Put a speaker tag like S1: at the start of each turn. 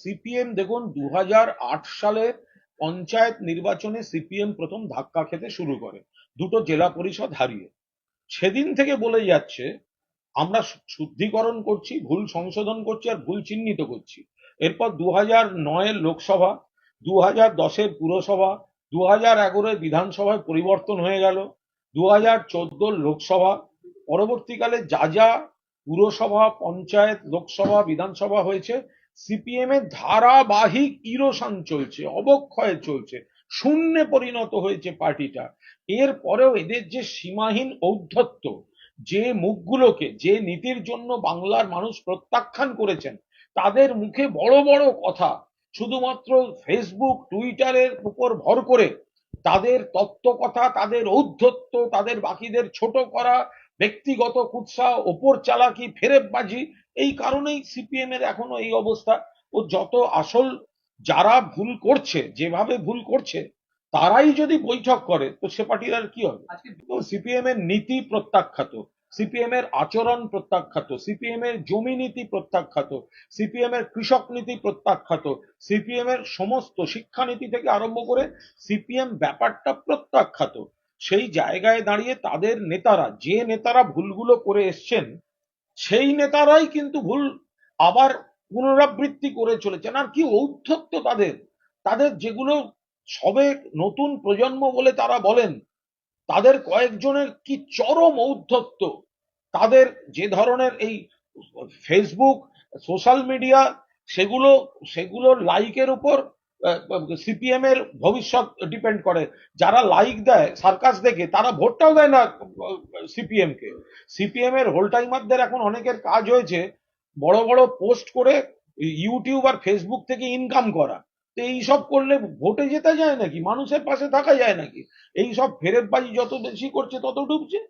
S1: CPM, দেখুন দু সালে পঞ্চায়েত নির্বাচনে সিপিএম প্রথম ধাক্কা খেতে শুরু করে। দুটো জেলা পরিষদ হারিয়ে। সেদিন থেকে বলে যাচ্ছে, আমরা শুদ্ধিকরণ করছি, ভুল সংশোধন করছি আর ভুল চিহ্নিত করছি। এরপর দু হাজার নয়ের লোকসভা দু হাজার দশের পুরসভা দু হাজার এগারোয় বিধানসভায় পরিবর্তন হয়ে গেল দু হাজার চোদ্দোর লোকসভা, পরবর্তীকালে যা যা পুরসভা, পঞ্চায়েত, লোকসভা, বিধানসভা হয়েছে সিপিএম এর ধারাবাহিক ইরোশন চলছে, অবক্ষয় চলছে, শূন্যে পরিণত হয়েছে পার্টিটা। এর পরেও এদের যে সীমাহীন ঔদ্ধত্য, যে মুখগুলোকে, যে নীতির জন্য বাংলার মানুষ প্রত্যাখ্যান করেছেন, তাদের মুখে বড় বড় কথা, শুধুমাত্র ফেসবুক, টুইটারের উপর ভর করে তাদের তত্ত্ব কথা তাদের ঔদ্ধত্য, তাদের বাকিদের ছোট করা, ব্যক্তিগত কুৎসা, ওপর চালাকি, ফেরেববাজি এই কারণেই সিপিএম এর এখনও এই অবস্থা। ও যত আসল যারা ভুল করছে যেভাবে ভুল করছে তারাই যদি বৈঠক করে তো সে পার্টির আর কি হবে?
S2: আজকে
S1: সিপিএম এর নীতি প্রত্যাখ্যাত সিপিএম এর আচরণ প্রত্যাখ্যাত সিপিএম এর জমি নীতি প্রত্যাখ্যাত সিপিএম এর কৃষক নীতি প্রত্যাখ্যাত সিপিএম এর সমস্ত শিক্ষানীতি থেকে আরম্ভ করে সিপিএম ব্যাপারটা প্রত্যাখ্যাত। সেই জায়গায় দাঁড়িয়ে তাদের নেতারা যে নেতারা ভুলগুলো করে এসছেন সেই নেতারাই কিন্তু ভুল আবার পুনরাবৃত্তি করে চলেছেন। আর কি ঔদ্ধত্য তাদের? তাদের যেগুলো সবে নতুন প্রজন্ম বলে তারা বলেন, তাদের কয়েকজনের কি চরম ঔদ্ধত্য? তাদের যে ধরনের এই ফেসবুক সোশ্যাল মিডিয়া সেগুলো, সেগুলোর লাইকের উপর সিপিএম এর ভবিষ্যৎ ডিপেন্ড করে। যারা লাইক দেয় সার্কাস দেখে, তারা ভোটটাও দেয় না সিপিএম কে সিপিএম এর হোল টাইমারদের এখন অনেকের কাজ হয়েছে বড় বড় পোস্ট করে ইউটিউব আর ফেসবুক থেকে ইনকাম করা। তো এইসব করলে ভোটে যেতে যায় নাকি? মানুষের পাশে থাকা যায় নাকি? এই সব ফেরতবাজি যত বেশি করছে, তত ডুবছে।